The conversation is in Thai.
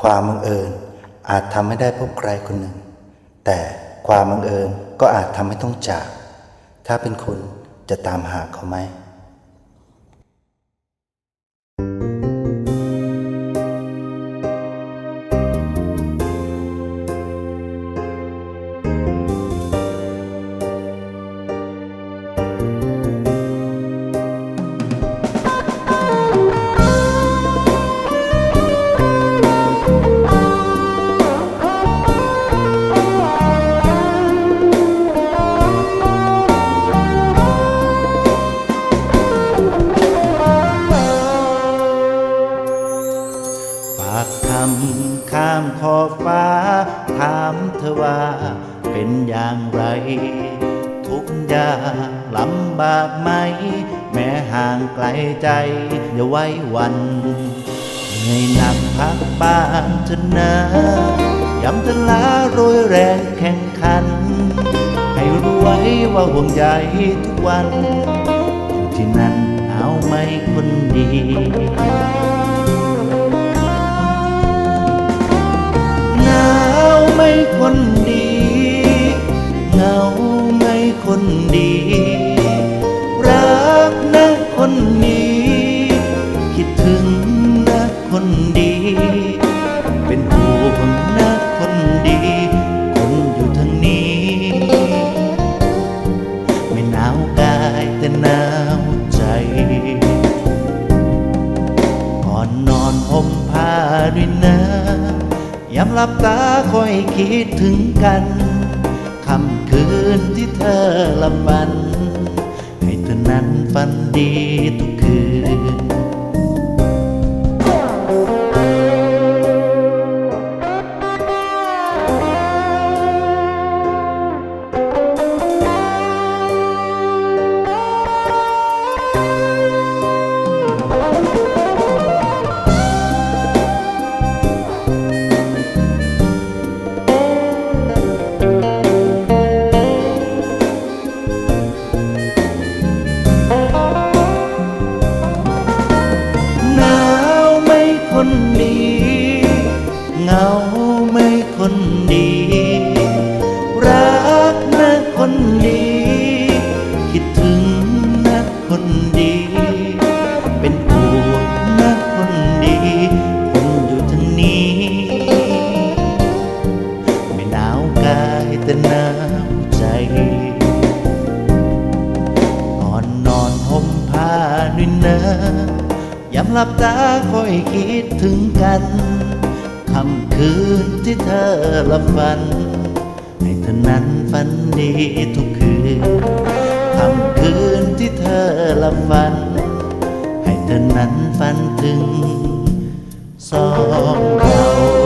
ความบังเอิญอาจทำให้ได้พบใครคนหนึ่ง แต่ความบังเอิญก็อาจทำให้ต้องจาก ถ้าเป็นคุณจะตามหาเขาไหมำข้ามขอบฟ้า ถามเธอว่าเป็นอย่างไร ทุกอย่างลำบากไหม แม้ห่างไกลใจอย่าไว้วันเหนื่อยหนักพักบ้างเถอะนะย้ำเธอลาโรยแรงแข่งขัน ให้รู้ไว้ว่าห่วงใยทุกวัน อยู่ที่นั่นเอาไหมคนดี ดี รักนะคนนี้ คิดถึงนะคนดี เป็นห่วงนะคนดี คนอยู่ทางนี้ ไม่หนาวกายแต่หนาวใจก่อนนอนห่มผ้าด้วยนะยามหลับตาคอยคิดถึงกัน ค่ำคืนที่เธอหลับฝัน ให้เธอนั้นฝันดีทุกคืน คนดี เงาไม่คนดี รักนะคนดี คิดถึงนะคนดี เป็นห่วงนะคนดี คนอยู่ทางนี้ ไม่หนาวกายแต่หนาว ยามหลับตาคอยคิดถึงกันค่ำคืนที่เธอละฝัน ให้เธอนั้นฝันดีทุกคืนค่ำคืนที่เธอละฝัน ให้เธอนั้นฝันถึงสองเรา